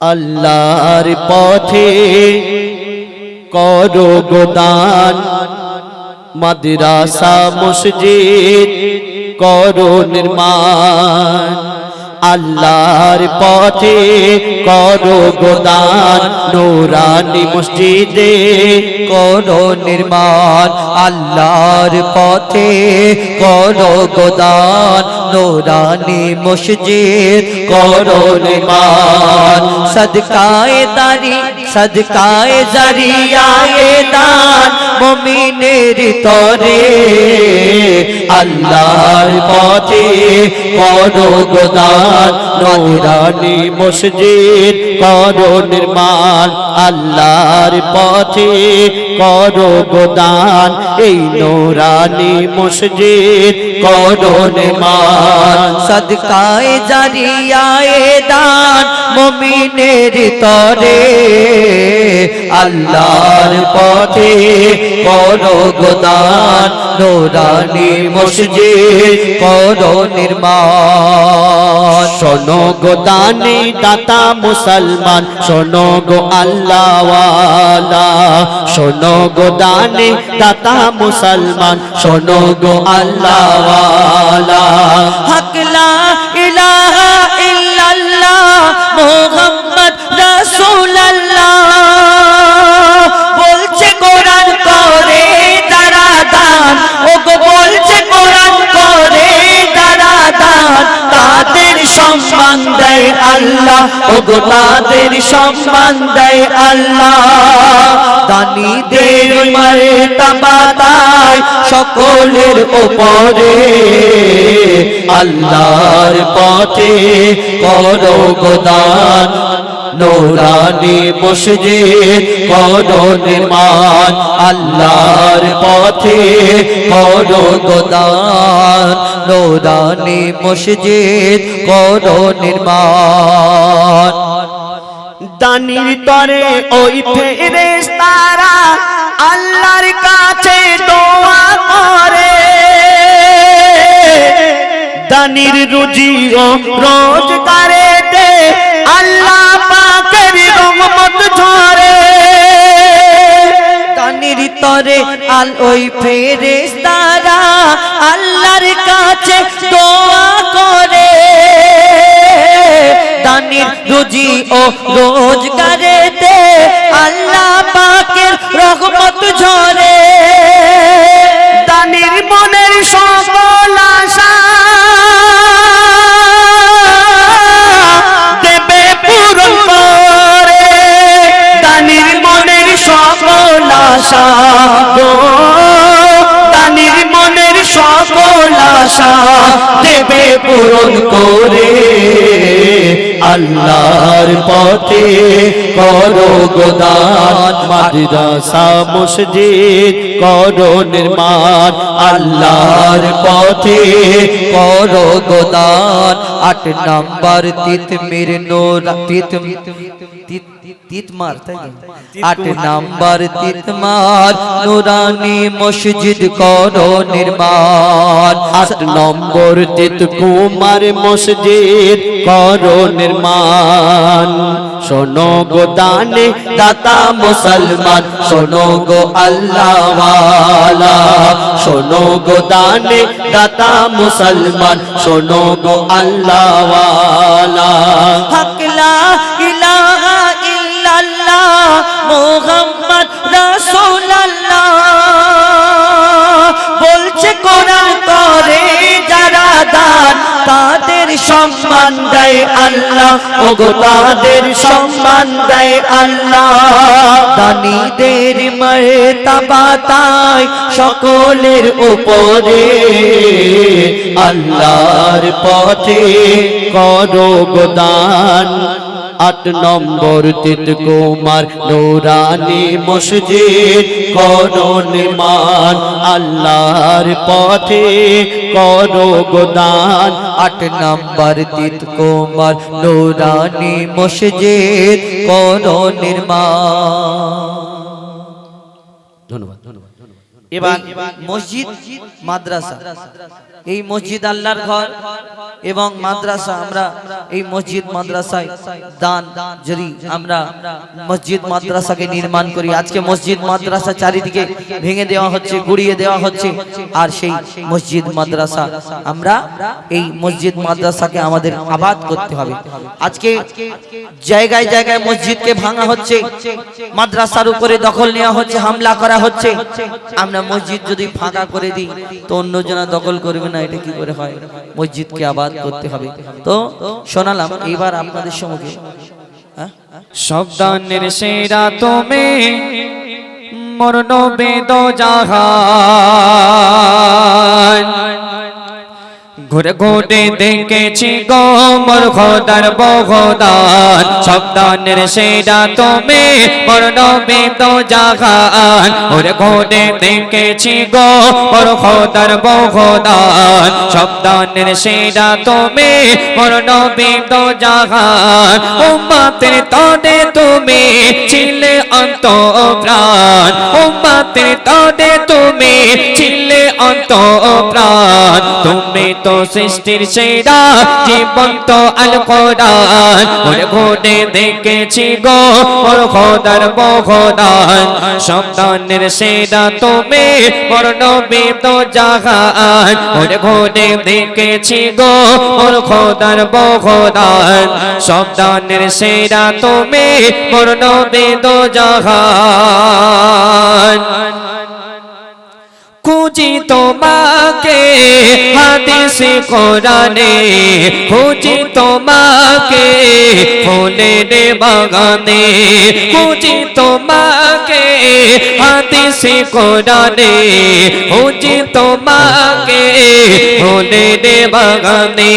আল্লাহর পথে করো গোদান মাদ্রাসা মসজিদ করো নির্মাণ। আল্লাহর পথে করো গোদান নোরানি মসজিদে করো নির্মাণ। আল্লাহর পথে করো গোদান নোরানি মসজিদ করো নির্মাণ। সদকায়ে দারি সদকায়ে জারিয়ায়ে দান, মুমিনের তরে আল্লাহর পথে করো গোদান মসজিদ করো নির্মাণ, আল্লাহর পথে করো এই নোরানি মসজিদ করো নির্মাণ। সদকায়ে জারিয়ায়ে দান মুমিনের তরে, আল্লাহর পথে করো গোদান নোরানি মসজিদ করো নির্মাণ। শোনো গো দানি দাতা মুসলমান, শোনো গো আল্লাহওয়ালা। শোনো গো দানি দাতা মুসলমান, শোনো গো আল্লাহওয়ালা। হক লা ইলাহা ইল্লাল্লাহ, মুহাম্মদ রাসূলুল্লাহ। ওগো তাদের সম্মান দেয় আল্লাহ। দানিদের মারে তাবাতায় সকলের ওপরে। আল্লাহর পথে করো গোদান। নোরানি মসজিদ করো নির্মাণ, আল্লাহর পথে করো গোদান নোরানি মসজিদ করো নির্মাণ। দানির তরে ওই ফেরেস তারা আল্লাহর কাছে দোয়া করে। দানির রুজি ও রোজগারেতে আল্লাহ পাকের রহমত ঝরে কানির তরে আল ওই ফেরেস তারা আল্লাহর কাছে দোয়া করে। দানির রুজি ও রোজগারেতে আল্লাহ পাকের রহমত ঝরে। দানির মনের দেবে পূরণ করে। আল্লাহর পথে করো গোদান মাদ্রাসা, মসজিদ করো নির্মাণ। আল্লাহর পথে করো গোদান আট নাম্বার তিত মের নোরা তিত তিত তিত মার তাই তো? আট নাম্বার তিত মার নুরানি মসজিদ করো নির্মাণ। আট নম্বর তিত কুমার মসজিদ করো নির্মাণ। শোনো গো দানে দাতা মুসলমান শোনো গো আল্লাহওয়ালা। শোনো গো দানে দাতা মুসলমান শোনো গো আল্লাহওয়ালা। হক লা ইলাহা মুহাম্মদ রাসূলুল্লাহ। বলছে কোরআন করে যারা দান, তাদের সম্মান দেয় আল্লাহ। ওগো, তাদের সম্মান দেয় আল্লাহ। দানিদের মরে তাবাতায় সকলের উপরে। আল্লাহর পথে করো গোদান। আট নম্বর তিত কুমার নৌরানি মসজিদ করো নির্মাণ আল্লাহর পথে করো গোদান। আট নম্বর তিত কুমার নুরানি মসজিদ করো নির্মাণ। ধন্যবাদ ধন্যবাদ ধন্যবাদ। এবার মসজিদ মাদ্রাসা। এই মসজিদ আল্লাহর ঘর এবং মাদ্রাসা আমরা এই মসজিদ মাদ্রাসায় দান যদি আমরা মসজিদ মাদ্রাসাকে নির্মাণ করি। আজকে মসজিদ মাদ্রাসা চারিদিকে ভেঙে দেওয়া হচ্ছে গুড়িয়ে দেওয়া হচ্ছে। আর সেই মসজিদ মাদ্রাসা আমরা এই মসজিদ মাদ্রাসাকে আমাদের আবাদ করতে হবে। আজকে জায়গায় জায়গায় মসজিদকে ভাঙা হচ্ছে মাদ্রাসার উপরে দখল নেওয়া হচ্ছে হামলা করা হচ্ছে। আমরা মসজিদ যদি ফাঁকা করে দিই, তো অন্যজনা দখল করবে না, এটা কি করে হয়? মসজিদকে আবাদ করতে হবে। তো শোনালাম এবার আপনাদের সম্মুখে। হ্যাঁ? শব্দানের সেরা তুমি, মরণ বেদ জাহান ঘুরে ঘুরে দেখেছি গো মোর খোদার বহদান। শব্দানের সেরা তুমি মরণ তো জাহান ঘুরে ঘুরে দেখেছি গো মোর খোদার বহদান। শব্দানের সেরা তুমি মরণ বেদ জাহান উম্মাতের তদে তুমি ছিলে অন্ত প্রাণ উম্মাতের তদে তুমি ছিলে অন্ত প্রাণ তুমি তো সৃষ্টির সেরা জীবন্ত আল কোরআন। ওরে ঘুরে দেখেছি গো, ওর খোদার বহদান সন্তানের সেরা তুমি বর্ণ বেদ জাহান। ওরে ঘুরে দেখেছি গো, ওর খোদার বহদান সন্তানের সেরা তুমি বর্ণ বেদ জাহান। খুঁজি তোমাকে হাদিস কোরআনে খুঁজি তোমাকে ফুলের বাগানে খুঁজি তোমাকে। হাদিসে কোরআনে খুঁজি তোমাকে ফুলের বাগানে।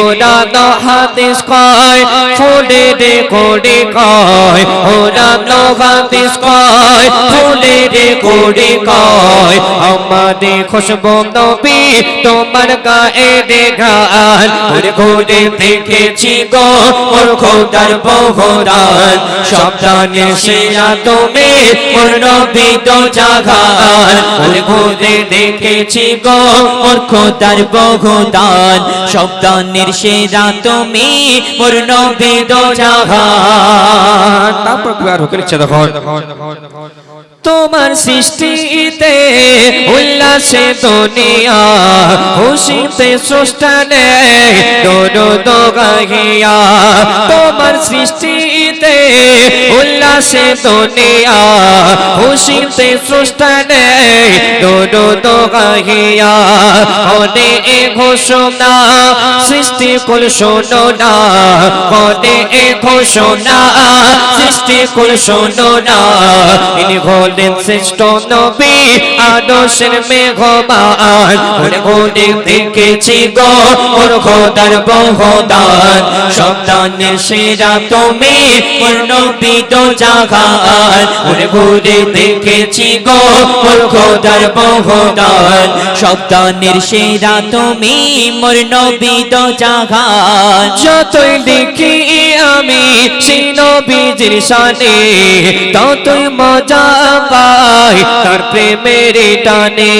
ওরা তো হাদিস কয় ফুলের কোড়ে কয়। ওরা তো হাদিস কয় ফুলের কোড়ে কয়। আমাদের খুশবু নবী তোমার গায়ে দেখান ওরে ঘুরে দেখেছি গো, ওর খোদার বহুরান। সপ্তাহে সেরা তুমি ওর নবী তো জাগান। ঘুরে দেখেছি গো খোদার বহুদান। সেরা তুমি নবী তো জাগান। তারপর আর হোকের ইচ্ছা দেখুন। তোমার সৃষ্টিতে উল্লাসে দুনিয়া খুশিতে স্রষ্টানে দরদ গাহিয়া। তোমার সৃষ্টিতে উল্লাসে দুনিয়া, খুশিতে স্রষ্টানে দরদ গাহিয়া কনে এ ঘোষণা, সৃষ্টি কুল শোনো না কনে এ ঘোষণা, সৃষ্টি কুল শোনো না। ইনি হলেন শ্রেষ্ঠ নবী, আদর্শের মেঘমান ওরে ওরে দেখেছি গো, ওর খোদার বহুদান। সন্তানের সেরা তুমি ওর নবী জাগান ওরে ঘুরে দেখেছি গো খোদার সেরা তুমি মোর নবী জাগান যতই দেখি আমি সেই নবীজির শানে ততই মজা পাই তার প্রেমের টানে।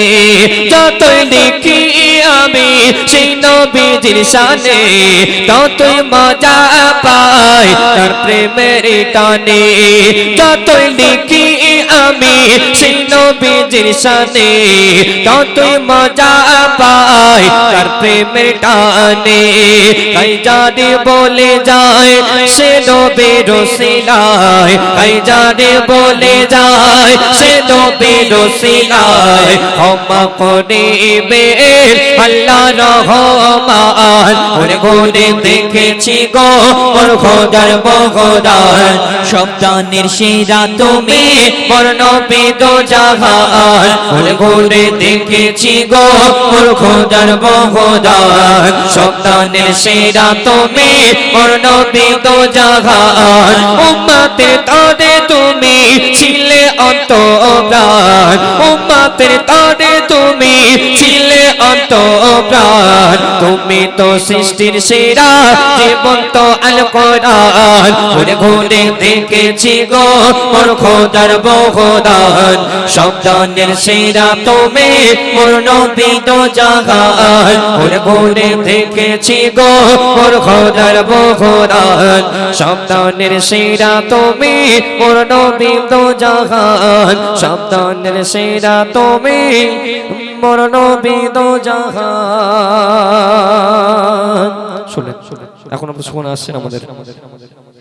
যতই দেখি সেই নবীজির শানে ততই মজা পাই তার প্রেমের টানে যতই লিখি আমি সেই নবীজির শানে ততই মজা পাই, তার প্রেমের টানে তাই যারে বলে যায়, সে নবীর সিলায় তাই যারে বলে যায়, সে নবীর সিলায় ক্ষমা করিবে আল্লাহ রহমান। ওরে ঘুরে দেখেছি গো, ওর খোদার বগদান সপ্তাহের সেরা তুমি বর্ণ পেদ জাহান ওরে ঘুরে দেখেছি গো ওর খোদার সপ্তাহের সেরা তুমি বর্ণ পেদ জাহান উম্মাতের তরে তুমি ছিলে অন্ত প্রাণ উম্মাতের তরে তুমি ছিলে অন্ত প্রাণ তুমি তো সৃষ্টির সেরা জীবন তো আল কোরআন ঘুরে ঘুরে দেখেছি গো মোর খোদার বহদান শব্দানের সেরা তুমি মোর নবী তো জাহান ঘুরে ঘুরে দেখেছি গো মোর খোদার বহদান শব্দানের সেরা তুমি মোর নবী তো জাহান শব্দানের সেরা তুমি মোর নবী তো জাহান শুনে এখন আমরা শোনা আসছেন আমাদের।